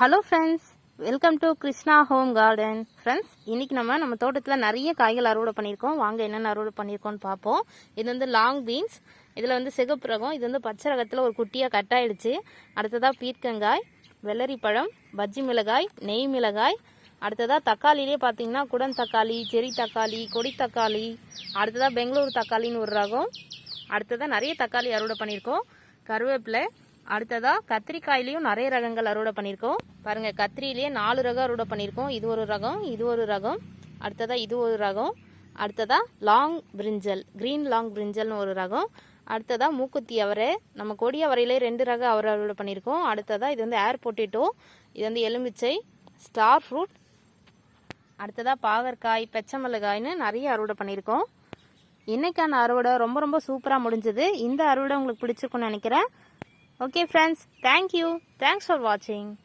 Hello friends welcome to Krishna home garden friends இன்னைக்கு நம்ம நம்ம தோட்டத்தில் நிறைய காய்கள் அறுவடை பண்ணியிருக்கோம். வாங்க என்னென்ன அறுவடை பண்ணியிருக்கோம்னு பார்ப்போம். இது வந்து லாங் பீன்ஸ் இதில் வந்து சிகப்பு ரகம். இது வந்து பச்சை ரகத்தில் ஒரு குட்டியாக கட் ஆகிடுச்சு அடுத்ததாக பீர்க்கங்காய் வெள்ளரி பழம் பஜ்ஜி மிளகாய் நெய் மிளகாய். அடுத்ததாக தக்காளிலே பார்த்தீங்கன்னா குடன் தக்காளி செரி தக்காளி கொடி தக்காளி. அடுத்ததாக பெங்களூர் தக்காளின்னு ஒரு ரகம். அடுத்ததாக நிறைய தக்காளி அறுவடை பண்ணியிருக்கோம். கருவேப்பிலை அடுத்ததா கத்திரிக்காயிலையும் நிறைய ரகங்கள் அறுவடை பண்ணியிருக்கோம். பாருங்க கத்திரியிலேயே நாலு ரகம் அறுவடை பண்ணியிருக்கோம். இது ஒரு ரகம் இது ஒரு ரகம். அடுத்ததா இது ஒரு ரகம். அடுத்ததா லாங் பிரிஞ்சல் கிரீன் லாங் பிரிஞ்சல்னு ஒரு ரகம். அடுத்ததா மூக்குத்தி அவரை. நம்ம கொடி அவரையிலே ரெண்டு ரகம் அவரை அறுவடை பண்ணியிருக்கோம். அடுத்ததா இது வந்து ஏர் பொட்டேட்டோ இது வந்து எலுமிச்சை ஸ்டார் ஃப்ரூட் அடுத்ததா பாகற்காய் பச்சை மிளகாய்னு நிறைய அறுவடை பண்ணியிருக்கோம். இன்னைக்கான அறுவடை ரொம்ப ரொம்ப சூப்பராக முடிஞ்சது. இந்த அறுவடை உங்களுக்கு பிடிச்சிருக்குன்னு நினைக்கிறேன். Okay friends, thank you. Thanks for watching.